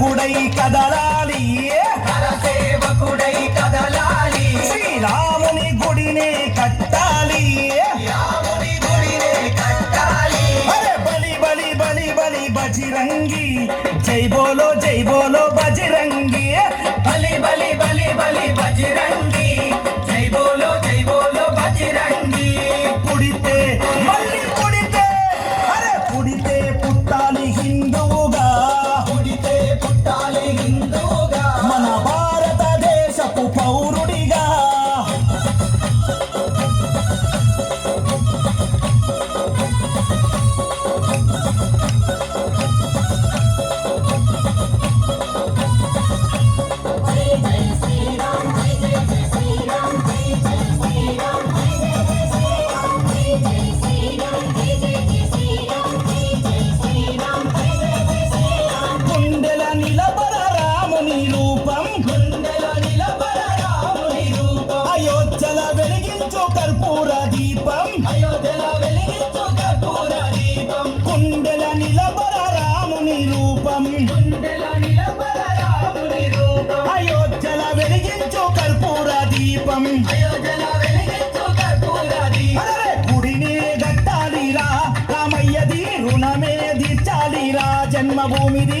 సేవకుడై కదలాలి. కదలాలి. శ్రీరాముని గుడిని కట్టి గుండెల నిలబర రాముని రూపం. అయోధ్యల వెలిగించు కర్పూర దీపం. గుడినే గట్టాలిరా రామయ్యది జన్మభూమిది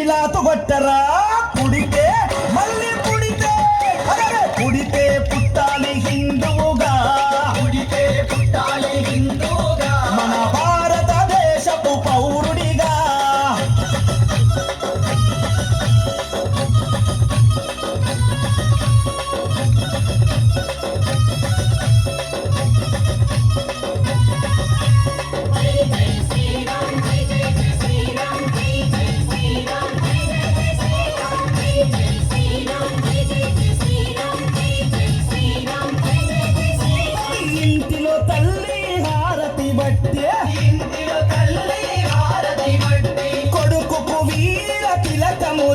పిలాతు కొట్టరా? కుడితే మళ్ళీ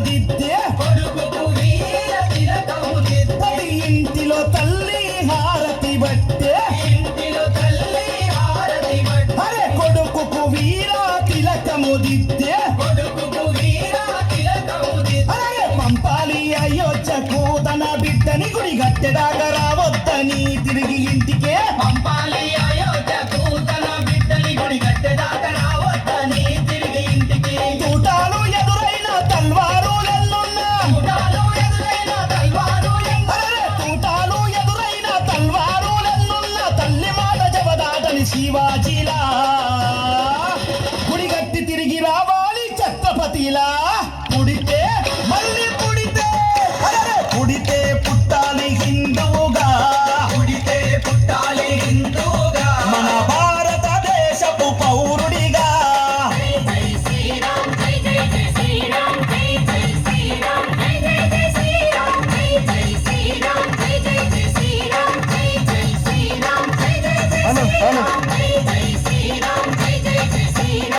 దిద్దే ప్రతి ఇంటిలో తల్లి హారతి బట్టే. అరే కొడుకుకు వీరా తిలకము దిద్దే. అరే పంపాలి అయ్యొచ్చకు తన బిడ్డని గుడి గట్టెదాకా రావద్దని తిరిగి ఇంటికే. పంప